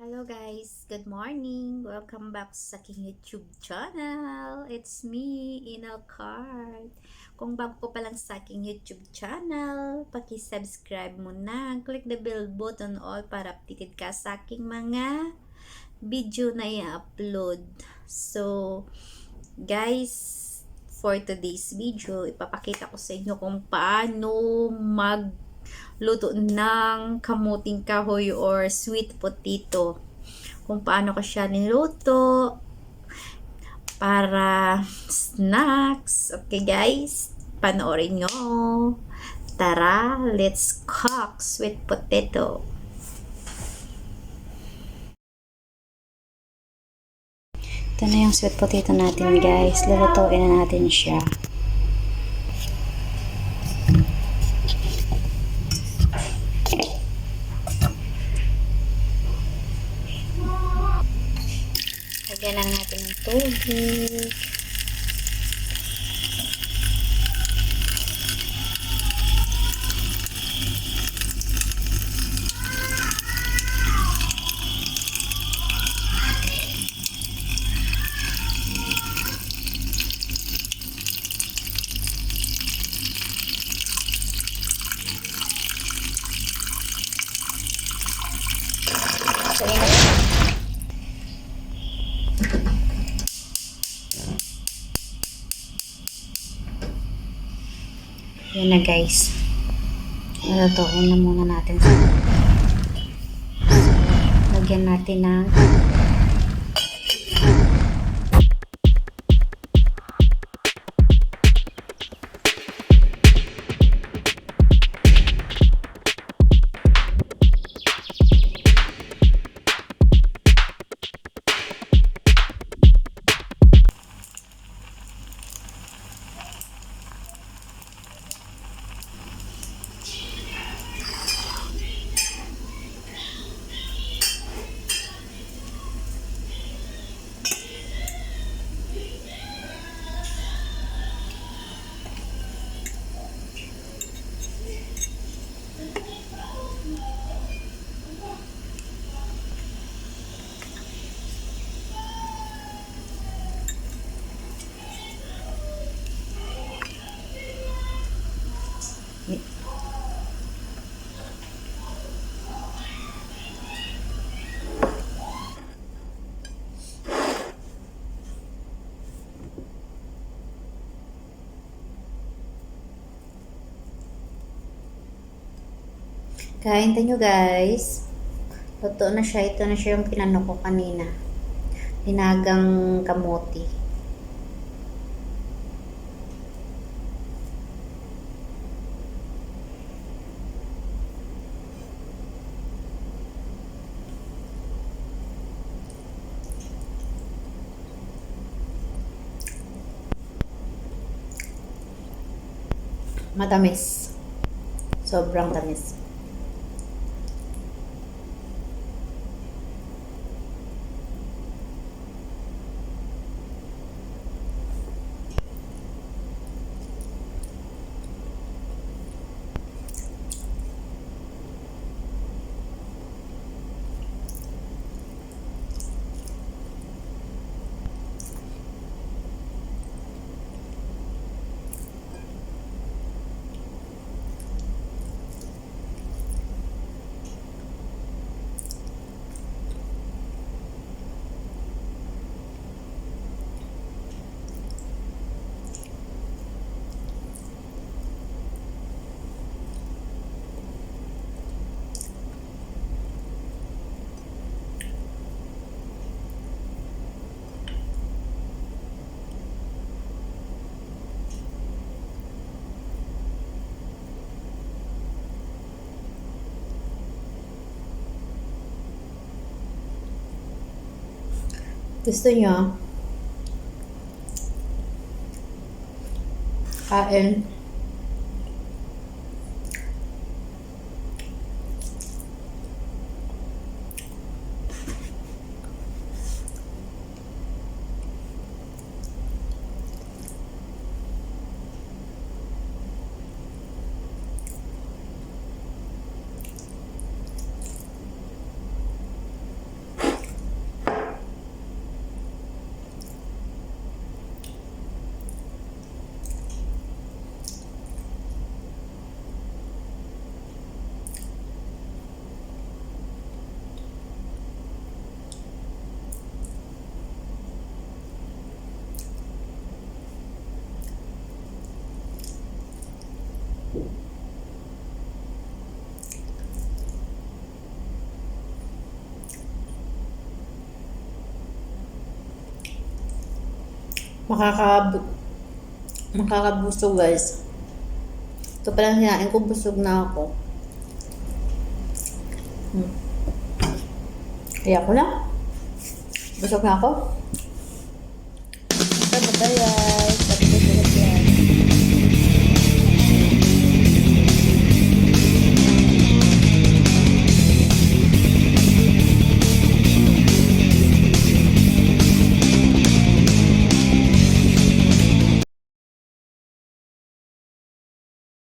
Hello guys, good morning. Welcome back sa aking YouTube channel. It's me, Inal Card. Kung bago ko pa lang sa aking YouTube channel, paki-subscribe mo na. Click the bell button all para updated ka sa aking mga video na i-upload. So, guys, for today's video, ipapakita ko sa inyo kung paano mag luto ng kamuting kahoy or sweet potato. Kung paano ko siya niluto para snacks. Okay guys, panoorin nyo. Tara, let's cook sweet potato. Ito na yung sweet potato natin guys. Lulutuin na natin siya. Lagyan lang natin ng tubig. So, yun. Yan na guys. Lutuin na muna natin sa Lagyan natin ng Kain nyo guys. Luto na siya. Ito na siya yung pinano ko kanina. Pinagang kamote. Matamis. Sobrang tamis. Gusto nyo? Kain. Makaka makakabusog guys. Ito pala hinain ko, busog na ako. Hmm. Kaya ko na. Busog na ako. Bye-bye.